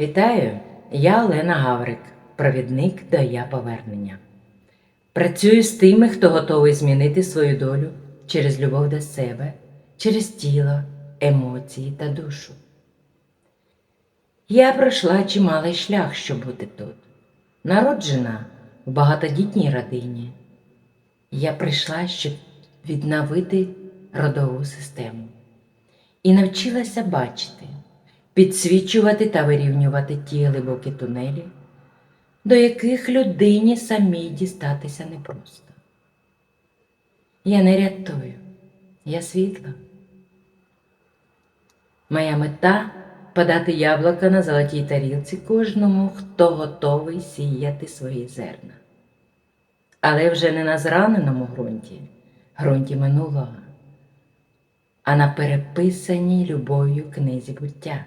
Вітаю! Я Олена Гаврик, провідник до я повернення. Працюю з тими, хто готовий змінити свою долю через любов до себе, через тіло, емоції та душу. Я пройшла чималий шлях, щоб бути тут. Народжена в багатодітній родині. Я прийшла, щоб відновити родову систему і навчилася бачити, підсвічувати та вирівнювати ті глибокі тунелі, до яких людині самій дістатися непросто. Я не рятую, я світло. Моя мета подати яблука на золотій тарілці кожному, хто готовий сіяти свої зерна. Але вже не на зраненому ґрунті, ґрунті минулого, а на переписаній любов'ю книзі буття,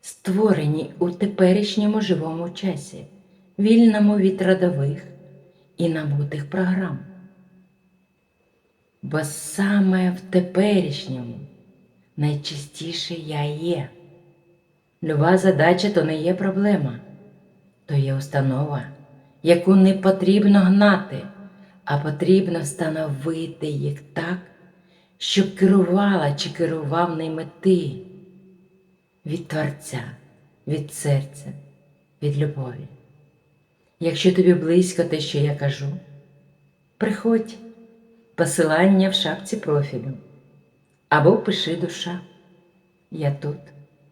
створеній у теперішньому живому часі, вільному від родових і набутих програм. Бо саме в теперішньому найчастіше я є. Люба задача то не є проблема, то є установа, яку не потрібно гнати, а потрібно встановити їх так, щоб керувала чи керував ними ти від Творця, від серця, від любові. Якщо тобі близько те, що я кажу, приходь, посилання в шапці профілю або пиши душа. Я тут,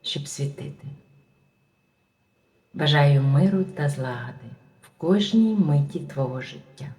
щоб світити. Бажаю миру та злагоди в кожній миті твого життя.